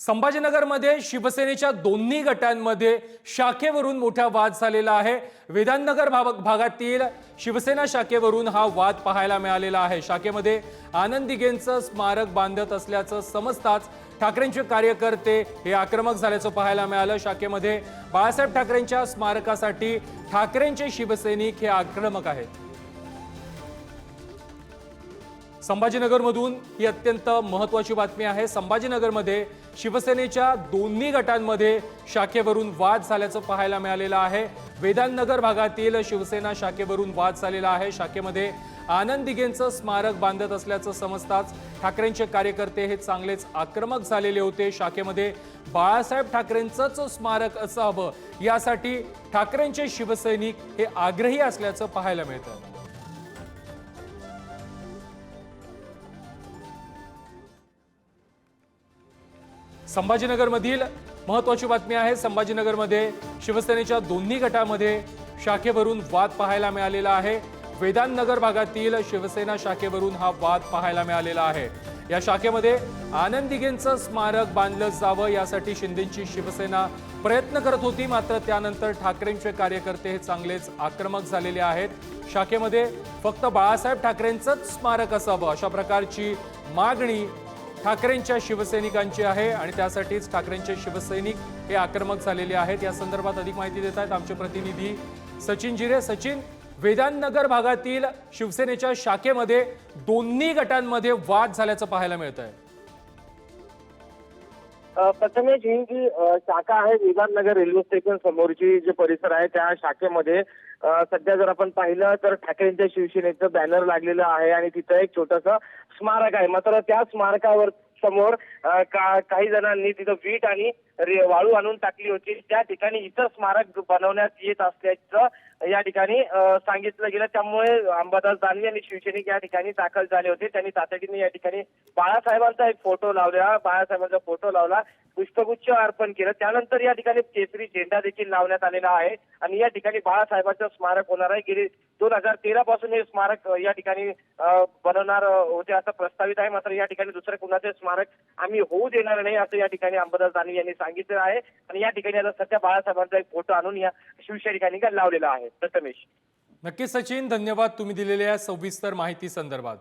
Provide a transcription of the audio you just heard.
संभाजीनगरमध्ये शिवसेनेच्या दोन्ही गटांमध्ये शाखेवरून मोठा वाद झालेला आहे. वेदांतनगर भाग- भागातील शिवसेना शाखेवरून हा वाद पाहायला मिळालेला आहे. शाखेमध्ये आनंद दिघेंचं स्मारक बांधत असल्याचं समजताच ठाकरेंचे कार्यकर्ते हे आक्रमक झाल्याचं पाहायला मिळालं. शाखेमध्ये बाळासाहेब ठाकरेंच्या स्मारकासाठी ठाकरेंचे शिवसैनिक हे आक्रमक आहेत. संभाजीनगरमधून ही अत्यंत महत्त्वाची बातमी आहे. संभाजीनगरमध्ये शिवसेनेच्या दोन्ही गटांमध्ये शाखेवरून वाद झाल्याचं पाहायला मिळालेलं आहे. वेदांतनगर भागातील शिवसेना शाखेवरून वाद झालेला आहे. शाखेमध्ये आनंद दिघेंचं स्मारक बांधत असल्याचं समजताच ठाकरेंचे कार्यकर्ते हे चांगलेच आक्रमक झालेले होते. शाखेमध्ये बाळासाहेब ठाकरेंचंच स्मारक असावं. यासाठी ठाकरेंचे शिवसैनिक हे आग्रही असल्याचं पाहायला मिळतं. संभाजीनगरमधील महत्वाची बातमी आहे. संभाजीनगरमध्ये शिवसेनेच्या दोन्ही गटामध्ये शाखेवरून वाद पाहायला मिळालेला आहे. वेदांतनगर भागातील शिवसेना शाखेवरून हा वाद पाहायला मिळालेला आहे. या शाखेमध्ये आनंदिगेंचं स्मारक बांधलं जावं यासाठी शिंदेची शिवसेना प्रयत्न करत होती. मात्र त्यानंतर ठाकरेंचे कार्यकर्ते हे चांगलेच आक्रमक झालेले आहेत. शाखेमध्ये फक्त बाळासाहेब ठाकरेंचंच स्मारक असावं अशा प्रकारची मागणी ठाकरेंच्या शिवसैनिकांची आहे आणि त्यासाठीच ठाकरेंचे शिवसैनिक हे आक्रमक झालेले आहेत. या संदर्भात अधिक माहिती देत आहेत आमचे प्रतिनिधी सचिन जिरे. सचिन वेदांतनगर भागातील शिवसेनेच्या शाखेमध्ये दोन्ही गटांमध्ये वाद झाल्याचं पाहायला मिळत आहे प्रथमेश ही जी शाखा आहे विधाननगर रेल्वे स्टेशन समोरची जे परिसर आहे त्या शाखेमध्ये सध्या जर आपण पाहिलं तर ठाकरेंच्या शिवसेनेचं बॅनर लागलेलं आहे आणि तिथं एक छोटस स्मारक आहे. मात्र त्या स्मारकावर समोर का- काही जणांनी तिथं वीट आणि वाळू आणून टाकली होती. त्या ठिकाणी इतर स्मारक बनवण्यात येत असल्याचं या ठिकाणी सांगितलं गेलं. त्यामुळे अंबादास दानवे आणि शिवसैनिक या ठिकाणी दाखल झाले होते. त्यांनी तातडीने या ठिकाणी बाळासाहेबांचा एक फोटो लावला. बाळासाहेबांचा फोटो लावला. पुष्पगुच्छ अर्पण केलं. त्यानंतर या ठिकाणी केसरी झेंडा देखील लावण्यात आलेला आहे. आणि या ठिकाणी बाळासाहेबांचं स्मारक होणार आहे. गेले दोन हजार तेरा पासून हे स्मारक या ठिकाणी बनवणार होते असं प्रस्तावित आहे. मात्र या ठिकाणी दुसरं कुणाचे स्मारक आम्ही होऊ देणार नाही असं या ठिकाणी अंबादास दानवे यांनी सांगितलं. आहे. आणि या ठिकाणी आता सध्या बाळासाहेबांचा एक फोटो आणून या शिवसैनिकांनी लावलेला आहे. प्रथमेश. नक्कीच सचिन धन्यवाद तुम्ही दिलेल्या सविस्तर माहिती संदर्भात.